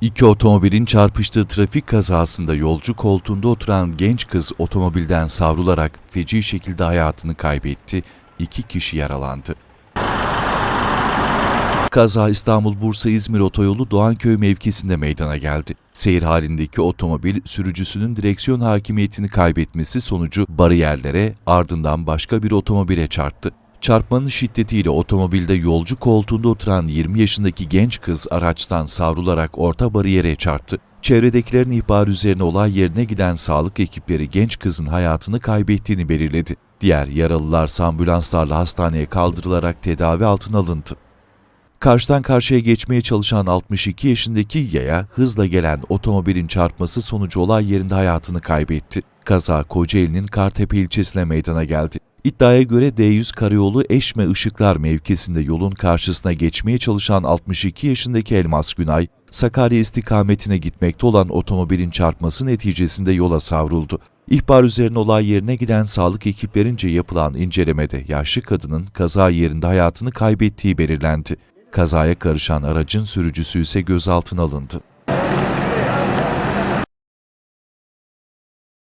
İki otomobilin çarpıştığı trafik kazasında yolcu koltuğunda oturan genç kız otomobilden savrularak feci şekilde hayatını kaybetti. İki kişi yaralandı. Kaza İstanbul-Bursa-İzmir otoyolu Doğanköy mevkisinde meydana geldi. Seyir halindeki otomobil sürücüsünün direksiyon hakimiyetini kaybetmesi sonucu bariyerlere ardından başka bir otomobile çarptı. Çarpmanın şiddetiyle otomobilde yolcu koltuğunda oturan 20 yaşındaki genç kız araçtan savrularak orta bariyere çarptı. Çevredekilerin ihbarı üzerine olay yerine giden sağlık ekipleri genç kızın hayatını kaybettiğini belirledi. Diğer yaralılar ambulanslarla hastaneye kaldırılarak tedavi altına alındı. Karşıdan karşıya geçmeye çalışan 62 yaşındaki yaya hızla gelen otomobilin çarpması sonucu olay yerinde hayatını kaybetti. Kaza Kocaeli'nin Kartepe ilçesine meydana geldi. İddiaya göre D100 karayolu Eşme Işıklar mevkisinde yolun karşısına geçmeye çalışan 62 yaşındaki Elmas Günay, Sakarya istikametine gitmekte olan otomobilin çarpması neticesinde yola savruldu. İhbar üzerine olay yerine giden sağlık ekiplerince yapılan incelemede yaşlı kadının kaza yerinde hayatını kaybettiği belirlendi. Kazaya karışan aracın sürücüsü ise gözaltına alındı.